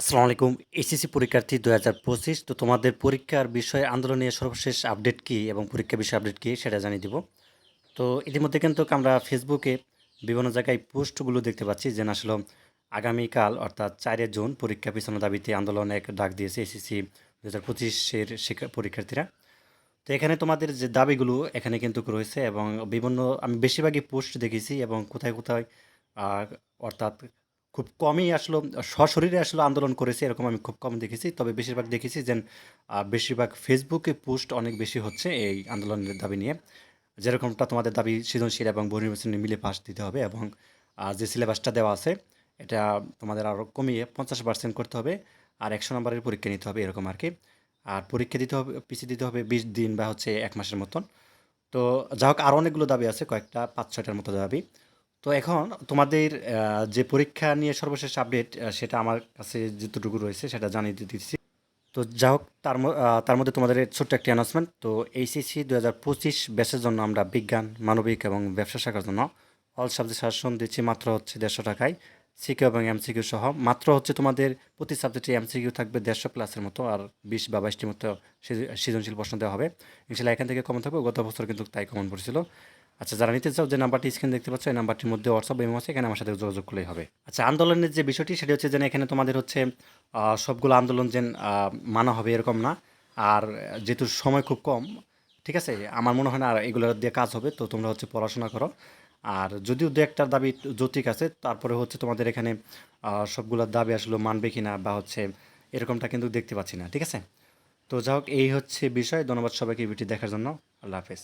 আসসালামু আলাইকুম এইচএসসি পরীক্ষার্থী দু হাজার পঁচিশ। তো তোমাদের পরীক্ষার বিষয়ে আন্দোলনের সর্বশেষ আপডেট কী এবং পরীক্ষা বিষয়ে আপডেট কী সেটা জানিয়ে দিব। তো ইতিমধ্যে কিন্তু আমরা ফেসবুকে বিভিন্ন জায়গায় পোস্টগুলো দেখতে পাচ্ছি যে আসলে আগামীকাল অর্থাৎ চারে জুন পরীক্ষা পিছনো দাবিতে আন্দোলনে এক ডাক দিয়েছে এসএসসি দু হাজার পঁচিশের শিক্ষা, পরীক্ষার্থীরা। তো এখানে তোমাদের যে দাবিগুলো এখানে কিন্তু রয়েছে এবং বিভিন্ন, আমি বেশিরভাগই পোস্ট দেখেছি এবং কোথায় কোথায় অর্থাৎ খুব কমই আসলে, সশরীরে আসলে আন্দোলন করেছে, এরকম আমি খুব কম দেখেছি। তবে বেশিরভাগ দেখেছি যে বেশিরভাগ ফেসবুকে পোস্ট অনেক বেশি হচ্ছে এই আন্দোলনের দাবি নিয়ে। যেরকমটা তোমাদের দাবি সৃজনশীল এবং বহির্বাচনী মিলে পাস দিতে হবে এবং যে সিলেবাসটা দেওয়া আছে, এটা তোমাদের আরও কমিয়ে পঞ্চাশ পার্সেন্ট করতে হবে আর একশো নম্বরের পরীক্ষা নিতে হবে, এরকম আর কি আর পরীক্ষা দিতে হবে পিছিয়ে দিতে হবে বিশ দিন বা হচ্ছে এক মাসের মতন। তো যা হোক আরও অনেকগুলো দাবি আছে, কয়েকটা পাঁচ ছয়টার মতো দাবি। তো এখন তোমাদের যে পরীক্ষা নিয়ে সর্বশেষ আপডেট সেটা আমার কাছে যতটুকু রয়েছে সেটা জানিয়ে দিয়ে দিচ্ছি। তো যা হোক, তার তার মধ্যে তোমাদের ছোট্ট একটি অ্যানাউন্সমেন্ট তো এইচএসসি দু হাজার পঁচিশ ব্যাসের জন্য আমরা বিজ্ঞান, মানবিক এবং ব্যবসা শাখার জন্য অল সাবজেক্ট শাসন দিচ্ছি মাত্র হচ্ছে দেড়শো টাকায়। সিকিউ এবং এমসিকিউ সহ। মাত্র হচ্ছে তোমাদের প্রতি সাবজেক্টে এমসিকিউ থাকবে দেড়শো প্লাসের মতো আর বিশ বা বাইশটির মতো সৃজনশীল প্রশ্ন দেওয়া হবে। ইনশাল্লাহ এখান থেকে কমন থাকবে। গত বছর কিন্তু তাই কমন পড়েছিল। আচ্ছা যারা নিতে চাও যে নাম্বারটি স্ক্রিন দেখতে পাচ্ছ এই নাম্বারটির মধ্যে হোয়াটসঅ্যাপ এমও আছে এখানে আমার সাথে যোগাযোগ করলেই হবে। আচ্ছা আন্দোলনের যে বিষয়টি সেটি হচ্ছে যে না, এখানে তোমাদের হচ্ছে সবগুলো আন্দোলন যেন মানা হবে এরকম না। আর যেহেতু সময় খুব কম ঠিক আছে? আমার মনে হয় না আর এগুলো দিয়ে কাজ হবে তো তোমরা হচ্ছে পড়াশোনা করো। আর যদিও দু একটার দাবি যৌতিক আছে, তারপরে হচ্ছে তোমাদের এখানে সবগুলোর দাবি আসলে মানবে কি না বা হচ্ছে এরকমটা কিন্তু দেখতে পাচ্ছি না, ঠিক আছে? তো যাই হোক, এই হচ্ছে বিষয়, ধন্যবাদ সবাইকে ভিডিও দেখার জন্য, আল্লাহ হাফেজ।